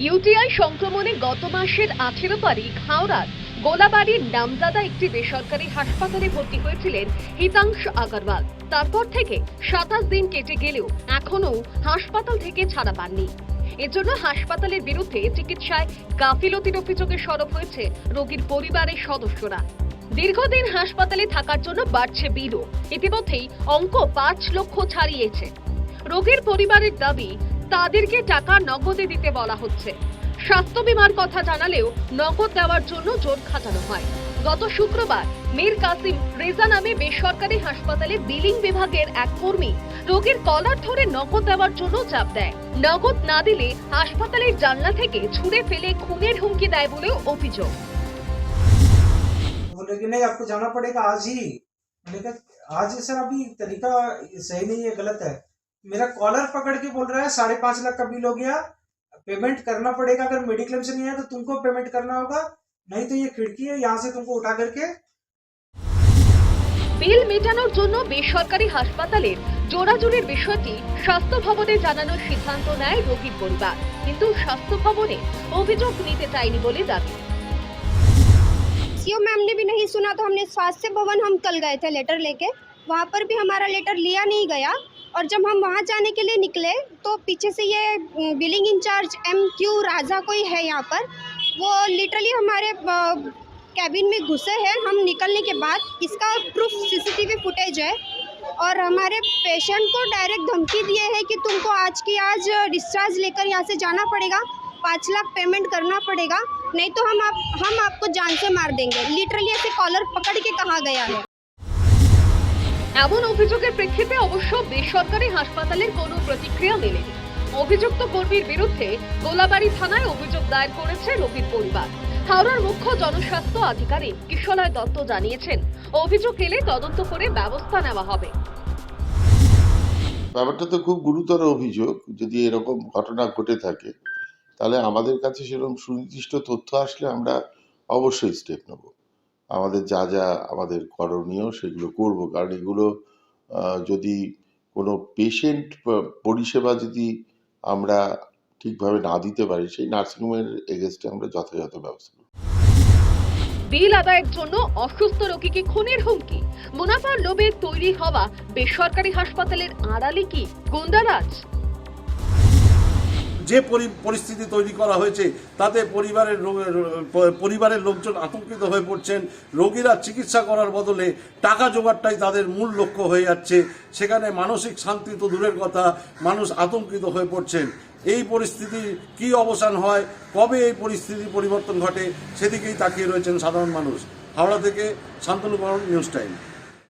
UTI সংক্রমণে গত মাসের আঠেরো তারিখ হাওড়ার গোলাবাড়ির নামজাদা একটি বেসরকারি হাসপাতালে ভর্তি হয়েছিলেন হিতাংশ আগরওয়াল। তারপর থেকে সাতাশ দিন কেটে গেলেও এখনও হাসপাতাল থেকে ছাড়া পাননি। এজন্য হাসপাতালের বিরুদ্ধে চিকিৎসায় গাফিলতির অভিযোগে সরব হয়েছে রোগীর পরিবারের সদস্যরা। দীর্ঘদিন হাসপাতালে থাকার জন্য বাড়ছে বিলও। ইতিমধ্যেই অঙ্ক পাঁচ লক্ষ ছাড়িয়েছে। রোগীর পরিবারের দাবি তাদেরকে টাকা নগদে দিতে বলা হচ্ছে স্বাস্থ্য বিমার কথা জানালেও নগদ দেওয়ার জন্য জোর খাটানো হয় গত শুক্রবার মীর কাসিম রেজা নামে বেসরকারি হাসপাতালে বিলিং বিভাগের এক কর্মী রোগীর কলার ধরে নগদ দেওয়ার জন্য চাপ দেয় নগদ না দিলে হাসপাতালের জানলা থেকে ছুঁড়ে ফেলে খুনের হুমকি দেয় বলেও অভিযোগ बोले कि नहीं आपको जाना पड़ेगा आज ही मैंने कहा आज ही सर अभी तरीका सही नहीं है गलत है मेरा कॉलर पकड़ के बोल रहा है साढ़े पांच लाख का बिल हो गया पेमेंट करना पड़ेगा अगर मेडिक्लेम से नहीं है तो तुमको पेमेंट करना होगा नहीं तो ये खिड़की है यहाँ से तुमको उठा करके বিল মেটানোর জন্য বেসরকারি হাসপাতালের জোড়াজুড়ির বিষয়টি স্বাস্থ্য ভবনে জানানোর সিদ্ধান্ত নেয় রোগীর পরিবার কিন্তু স্বাস্থ্য ভবনে অভিযোগ নিতে চায়নি বলে দাবি सीओ मैम ने भी नहीं सुना तो हमने स्वास्थ्य भवन हम कल गए थे लेटर लेके वहाँ पर भी हमारा लेटर लिया नहीं गया और जब हम वहाँ जाने के लिए निकले तो पीछे से ये billing in charge M Q Raja कोई है यहाँ पर, वो लिटरली हमारे कैबिन में घुसे हैं। हम निकलने के बाद इसका प्रूफ सीसीटीवी फुटेज है और हमारे पेशेंट को डायरेक्ट धमकी दिए है कि तुमको आज की आज डिस्चार्ज लेकर यहाँ से जाना पड़ेगा, पाँच लाख पेमेंट करना पड़ेगा, नहीं तो हम आप, हम आपको जान से मार देंगे। लिटरली ऐसे कॉलर पकड़ के कहा गया है? এমন অভিযোগের প্রেক্ষিতে অবশ্য বেসরকারি হাসপাতালের কোনো প্রতিক্রিয়া মেলেনি। অভিযুক্ত কর্মীর বিরুদ্ধে গোলাবাড়ি থানায় অভিযোগ দায়ের করেছে রোগীর পরিবার। হাওড়ার মুখ্য জনস্বাস্থ্য আধিকারিক কিশলয় দত্ত জানিয়েছেন, অভিযোগ এলে তদন্ত করে ব্যবস্থা নেওয়া হবে। ব্যাপারটা তো খুব গুরুতর অভিযোগ, যদি এরকম ঘটনা ঘটে থাকে, তাহলে আমাদের কাছে সেরকম সুনির্দিষ্ট তথ্য আসলে আমরা অবশ্যই স্টেপ নেব। আমাদের যা যা আমাদের করণীয় সেগুলো করব। কারণ এগুলো যদি কোনো পেশেন্ট পরিষেবা যদি আমরা ঠিকভাবে না দিতে পারি, সেই নার্সিংহোমের এগেনস্টে আমরা যথাযথ ব্যবস্থা বিল আদায়ের জন্য অসুস্থ রোগীকে খুনের হুমকি। মুনাফার লোভে তৈরি হওয়া বেসরকারি হাসপাতালের আড়ালে কি গুন্ডারাজ? যে পরি- পরিস্থিতি তৈরি করা হয়েছে, তাতে পরিবারের পরিবারের লোকজন আতঙ্কিত হয়ে পড়ছেন। রোগীরা চিকিৎসা করার বদলে টাকা জোগাড়টাই তাদের মূল লক্ষ্য হয়ে যাচ্ছে। সেখানে মানসিক শান্তি তো দূরের কথা, মানুষ আতঙ্কিত হয়ে পড়ছেন। এই পরিস্থিতির কি অবসান হয়, কবে এই পরিস্থিতির পরিবর্তন ঘটে, সেদিকেই তাকিয়ে রয়েছেন সাধারণ মানুষ। হাওড়া থেকে শান্তনু নিউজ টাইম।